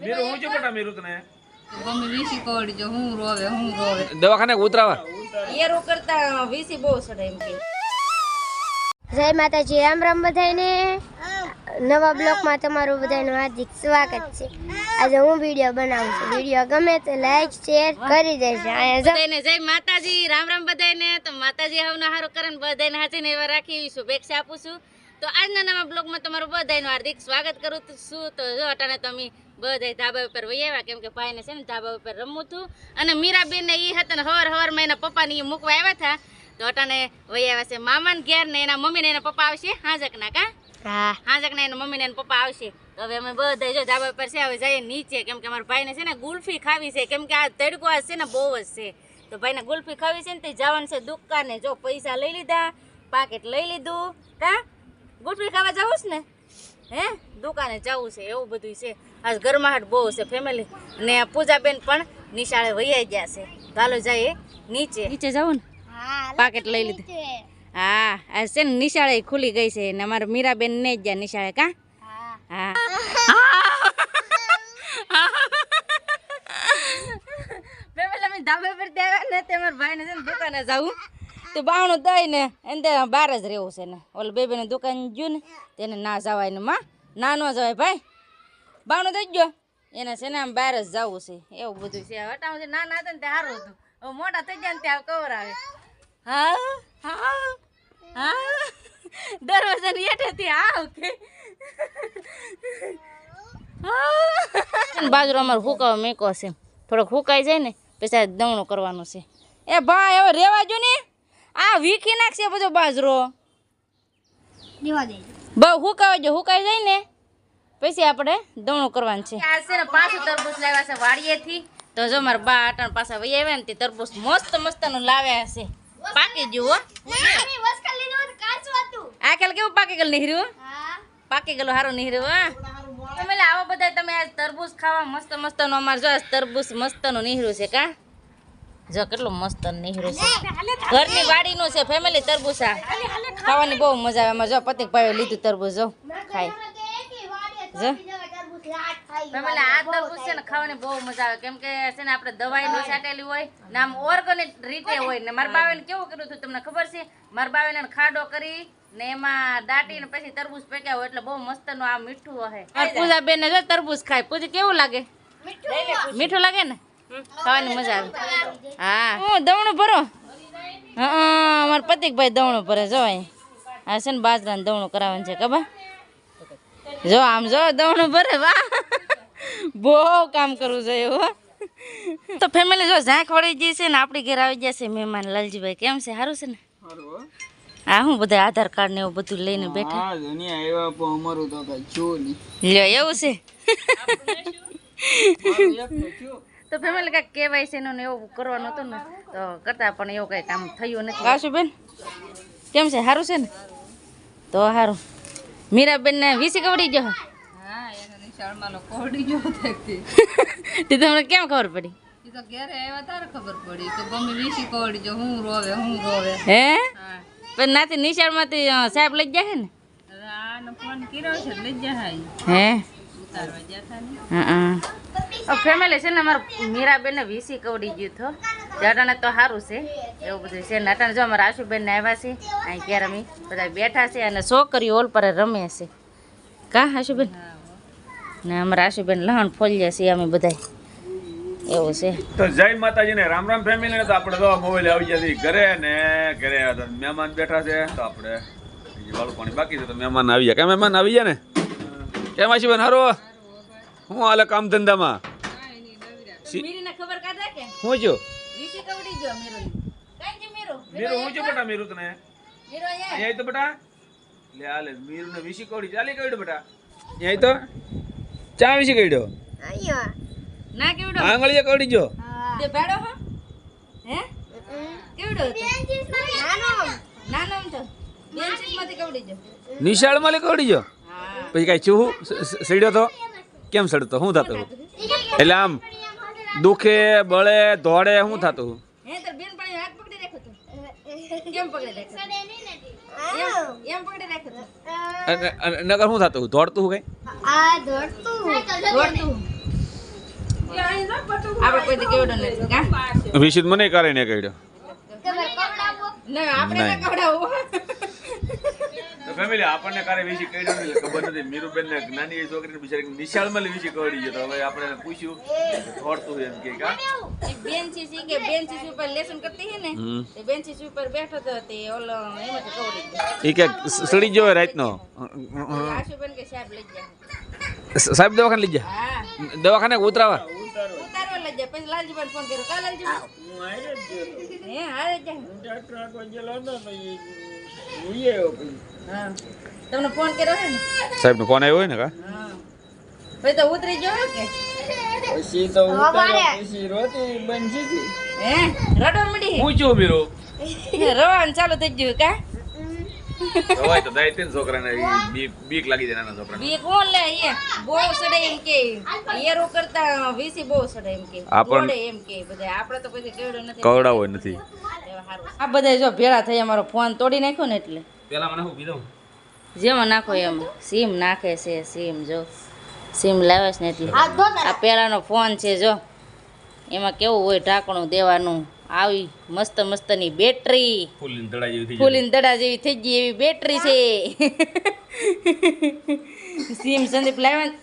મીરું હું છું બેટા મેરો તને? ગમે વીસી કોડ જો હું રોવે હું રોવે. દવાખાને ઉતરાવા. એરું કરતા વીસી બહુ સડે એમ કે. જય માતાજી રામ રામ બધાને નવા બ્લોકમાં તમારું બધાનું હાર્દિક સ્વાગત છે. આજે હું વીડિયો બનાવું છું. વીડિયો ગમે તો લાઈક શેર કરી દેજો. બધાને જય માતાજી રામ રામ બધાને તો માતાજી હવનો હારો કરે ને બધાને હાચીને એવા રાખી શુભેચ્છા આપું છું. તો આજના નવા બ્લોગમાં તમારું બધાનું હાર્દિક સ્વાગત કરું છું. તો જો અટાને તમે બધા ધાબા ઉપર વહી આવ્યા કેમ કે ભાઈને છે ને ધાબા ઉપર રમવું હતું. અને મીરાબેન ને એ હતા ને હવાર હવારમાં એના પપ્પાને એ મૂકવા આવ્યા હતા. તો અટાણે વહી આવ્યા છે મામાને ઘેર ને એના મમ્મી ને એના પપ્પા આવશે હાજકના કા? હા. હાજક ના એના મમ્મી ને એના પપ્પા આવશે. તો હવે અમે બધા જો ધાબા પર છે હવે જઈએ નીચે કેમ કે અમારા ભાઈને છે ને ગુલ્ફી ખાવી છે. કેમ કે આ તડકો આ છે ને બહુ જ છે. તો ભાઈને ગુલ્ફી ખાવી છે ને તે જવાનું છે દુકાને. જો પૈસા લઈ લીધા પાકેટ લઈ લીધું કા? ગુલ્ફી ખાવા જવું છે ને? હે? દુકાને જવું છે એવું બધું છે. આજ ગરમાહટ બહુ છે ફેમિલી ને પૂજાબેન પણ નિશાળે વૈયા ગયા છે. ચાલો જઈએ નીચે. નીચે જવું ને. હા પાકેટ લઈ લીધું. હા આ છે ને નિશાળે ખુલી ગઈ છે ને અમારા મીરાબેન ને જ ગયા નિશાળે કા? હા. હા. પેલા અમે ધાબા પર ત્યાં ને તે મારા ભાઈને છે ને દુકાને જાવું. તો બાવણું દઈ ને એને બહાર જ રહેવું છે ને. ઓલે બેબીને દુકાન ગયું ને તેને ના જવાય ને. માં ના ન જવાય ભાઈ. બાવણું થઈ ગયો. એને છે ને આમ બહાર જ જવું છે. એવું બધું છે. હટાવું છે. ના ના હતા ને તે સારું હતું. હવે મોટા થઈ જાય ને ત્યાં કવર આવે. હા? હા? હા? દરવાજાની હેઠેથી આવ કે બાજરો અમારે હુકાવો મેકો છે. થોડોક હુકાઈ જાય ને પછી આ દવણું કરવાનું છે. એ ભાઈ હવે રેવા જો ને. આ વીખી નાખશે બધો બાજરો. બહુ હુકાવા જો હુકાઈ જાય ને. પછી આપણે દવણું કરવાનું છે. આ છે ને પાછું તરબૂચ લાવ્યા છે વાડીએથી. તો જો મારા બા આટણ પાછા વહી આવ્યા ને તે તરબૂચ મસ્ત મસ્તનું લાવ્યા છે પાકી ગયું હો. આ કાલ કેવું પાકી ગયેલું નીહર્યું? પાકી ગયેલું સારું નીહર્યું હા. તમે લે આવો બધા તમે આજ તરબૂચ ખાવા મસ્ત મસ્તનું અમારે જો આજ તરબૂચ મસ્તનું નીહર્યું છે કા? જો કેટલું મસ્ત નીહર્યું છે. ઘરની વાડીનું છે ફેમિલી તરબૂચ આ. ખાવાની બહુ મજા આવે. અમારે જો પતિક ભાઈ લીધું તરબૂચ જો. ખાય જો ફેમિલી આ તરબૂચ છે ને ખાવાની બહુ મજા આવે. કેમ કે છે ને આપણે દવાઈ નો છાંટેલી હોય ને આમ ઓર્ગેનિક રીતે હોય ને. મારા બાવેને કેવું કર્યું હતું તમને ખબર છે? મારા બાવેને ખાડો કરી ને એમાં દાટીને પછી તરબૂચ પેક્યા હોય એટલે બહુ મસ્તનું આ મીઠું હશે પૂજા બેન જો તરબૂચ ખાય. પૂજા કેવું લાગે? મીઠું લાગે? ને? ખાવાની મજા આવે. હા. હું દવણું ભરો? હા મારા પતિકભાઈ દવણું ભરે જો અહીં. આ છે ને બાજરાનું દવણું કરાવવાનું છે ખબર? જો આમ જો દવણું ભરે વાહ. બહુ કામ કરવું જોઈએ હો. તો ફેમિલી જો ઝાંખ વળી ગઈ છે ને આપણી ઘેર આવી ગયા છે મહેમાન લાલજીભાઈ. કેમ છે? સારું છે ને? હા. હું બધા આધાર કાર્ડ ને એવું બધું લઈને બેઠા. અમારું તો લ્યો એવું છે. તો ફેમિલી કાંઈક કેવાયસી નું ને એવું કરવાનું હતું ને તો કરતા પણ એવું કાંઈ કામ થયું નથી. આશુબેન કેમ છે? સારું છે ને? તો સારું મીરાબેન ને વીસી કવડી ગયો? તે તમને કેમ ખબર પડી? તો ઘરે આવ્યા તારે ખબર પડી. તો ગમે વીસી કવડી જો હું રોવે હું રોવે. હે? પણ નાથી નિશાળમાંથી અ, સાહેબ લઈ જાય ને? આનો ફોન કર્યો છે લઈ જાય હે? ઉતારવા ગયા હતા ને. હા ફેમિલી છે ને અમારું મીરાબેન ને વીસી કવડી ગયું તો. અટાણે તો સારું છે. એવું બધું છે. ને જો અમારા આશુબેન ને આવ્યા છે અહીં ઘેર અમે બધા બેઠા છે અને છોકરીઓ ઓલ પર રમે છે. કા આશુબેન? ને અમારા આશુબેન લહણ ફોલ્યા છીએ અમે બધા એવું છે. તો જય માતાજી ને રામ રામ ફેમિલી ને તો આપણે તો મોબાઈલ આવી ગયા ઘરે ને ઘરે મહેમાન બેઠા છે તો આપણે બીજી વાળું પાણી બાકી છે તો મહેમાન આવી જાય કે મહેમાન આવી જાય ને? કેમ આશુબેન હારો? હું હાલે કામ ધંધામાં? હું છું? ગયો મીરો કઈ છે મીરો મીરું હું છું બેટા મીરું તને? મીરો અહીંયા. અહીંયા તો બેટા. લે મીરું ને વીસી કવડી ચાલી કવડ્યો બેટા. અહીંયા તો. ચા વીસી કવડ્યો? અહીંયા. ના કેવડો આંગળીએ કવડી જો. તે ભેડો હો. હે? કેવડો નાનો. નાનો આમ તો. બેન્ચીસમાંથી કવડી જો નિશાળમાં લે કવડી જો પછી કાંઈ ચૂહું સડ્યો તો? કેમ સડતો? શું થતું? એટલે આમ દુખે બળે દોડે શું થતું હે તાર બેન પણ હાથ પકડી રાખ્યો પકડી એમ પકડી અને શું થતું? દોડતું કઈ? આ દોડતું. દોડતું. આપણે કોઈ કેવડો નથી કા વિશિત મને કરે ને કહ્યો ના આપણે ના કવડાવું ફેમિલી આપણને કારે વિશે કહ્યું નહીં એટલે ખબર નથી. મીરુબેન ને નાની છોકરી છોકરીને બિચારી નિશાળમાં વિશે કવડી ગયો તો હવે આપણે પૂછ્યું થોડતું એમ કે કા? એ બેન્ચીસ ઈ કે બેન્ચીસ ઉપર લેસન કરતી હે ને. તે બેન્ચીસ ઉપર બેઠો તો તે ઓલો એમાંથી કવડી ગયો. એ કે સડી ગયો રાતનો? આશુબેન કે સાહેબ લઈ ગયા. સાહેબ દવાખાને લઈ જા હા. દવાખાને ઉતરાવા? ઉતારવા લઈ જાય પછી લાલજીભાઈ ફોન કર્યો. કા લાલજીભાઈ? હું આયરે જ ગયો. હે હારે જાય. હું ટ્રેક્ટર આખો ગયેલો હતો તમને ફોન કર્યો હે ને? સાહેબનો ફોન આવ્યો હોય ને કા? ભાઈ તો ઉતરી ગયો કે? પછી તો ઉતરી પછી રોતી બંધી હે? રડવા મડી? હું જો મીરુ રવાનું ચાલુ થઈ ગયું કા? હોય તો દઈ તેન છોકરાને બીક બીક લાગી જાય નાના છોકરાને. બી કોણ લે એ બહુ સડે એમ કે. એરો કરતા વીસી બહુ સડે એમ કે. આપણે એમ કે બધા આપણે તો કોઈ કેવડો નથી. કવડાવો નથી. આ બધા જો ભેળા થઈ અમારો ફોન તોડી નાખ્યો ને એટલે. પેલા મને હું કીધું? જેમાં નાખો એમ. સીમ નાખે છે સીમ જો. સીમ લાવે છે ને એટલે. આ પેલાનો ફોન છે જો. એમાં કેવું હોય ઢાંકણું દેવાનું. આવી મસ્ત મસ્તની બેટરી. ફૂલી દડા જેવી ફૂલીન દડા જેવી થઈ ગઈ એવી બેટરી છે. સીમ સંદીપ લાવ્યા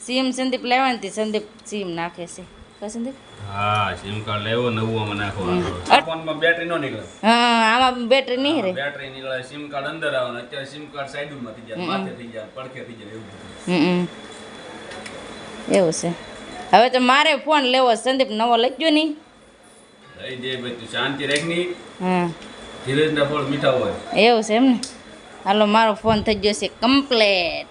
સીમ સંદીપ લાવ્યા ને સંદીપ સીમ નાખે છે. કા સંદીપ? હા સિમ કાર્ડ લેવો નવું આમાં નાખવાનું ફોનમાં બેટરી નો નીકળે. હા આમાં બેટરી નહીં રે બેટરી નીકળે સિમ કાર્ડ અંદર આવે અત્યારે સિમ કાર્ડ સાઈડમાં થઈ જાય માથે થઈ જાય પડખે થઈ જાય એવું હમ એવું છે. હવે તો મારે ફોન લેવો સંદીપ નવો લઈ ગયો નહીં. એવું છે એમ ને હાલો મારો ફોન થઈ ગયો છે કમ્પ્લેટ.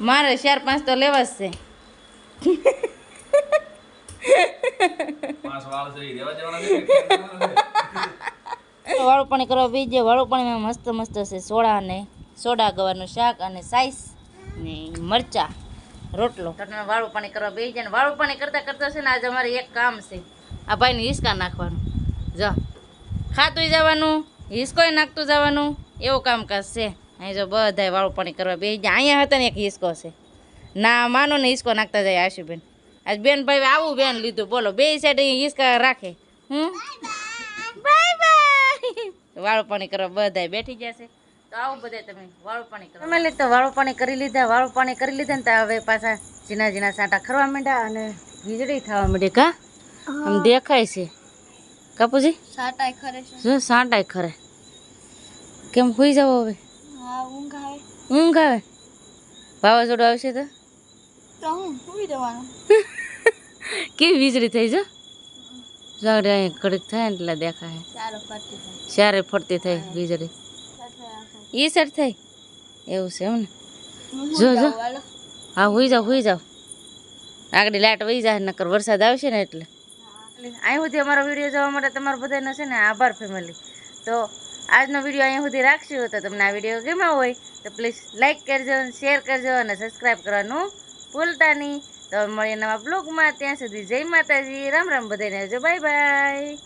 મારે ચાર પાંચ તો લેવા જ છે. વાળ છે? પાણી કરવા બીજે વાળું પાણીમાં મસ્ત મસ્ત છે સોડા ને સોડા ગવાનું શાક અને સાઈસ ને મરચા. રોટલો. તમે વાળું પાણી કરવા બેસી જાય વાળું પાણી કરતા કરતા છે ને આજે અમારે એક કામ છે. આ ભાઈને હિસકા નાખવાનું. જો ખાતું જવાનું હિસકોય નાખતું જવાનું એવું કામકાજ છે. અહીં જો બધાય વાળું પાણી કરવા બેસી જાય. અહીંયા હતા ને એક હિસકો છે. ના માનો ને હિસકો નાખતા જાય આશુબેન. આજ બેન ભાઈ આવું બેન લીધું. બોલો બે સાઈડ હિસકા રાખે. હમ? બાય બાય વાળું પાણી કરવા બધાય બેઠી જશે તો આવો બધા તમે વાળું પાણી કરો. તમે તો વાળું પાણી કરી લીધા વાળું પાણી કરી લીધા ને તો હવે પાછા ઝીણા ઝીણા સાંટા ખરવા માંડ્યા અને વીજળી થવા માંડી કા? આમ દેખાય છે. કાપુજી? સાંટાય ખરે છે. જો સાંટાય ખરે? કેમ હોઈ જાવ હવે? ઊંઘ આવે. ઊંઘ આવે? વાવાઝોડું આવશે તો? તો હું જવાનું. કેવી વીજળી થઈ જો જાડે અહીં ઘડીક થાય ને એટલે દેખાય. ફરતી થાય. ચારે ફરતી થઈ વીજળી. ઈ સર થઈ એવું છે એમ ને? જો જો. હા હોઈ જાવ હોઈ જાઓ. આગળ લાઇટ વહી જાય નકર વરસાદ આવશે ને એટલે. અહીં સુધી અમારો વીડિયો જોવા માટે તમારો બધાનો છે ને આભાર ફેમિલી તો આજનો વીડિયો અહીંયા સુધી રાખશું. તો તમને આ વીડિયો ગમ્યો હોય તો પ્લીઝ લાઇક કરજો શેર કરજો અને સબસ્ક્રાઈબ કરવાનું ભૂલતા નહીં. તો મળીએ નવા બ્લોગમાં ત્યાં સુધી જય માતાજી. રામ રામ બધાને. આવજો બાય બાય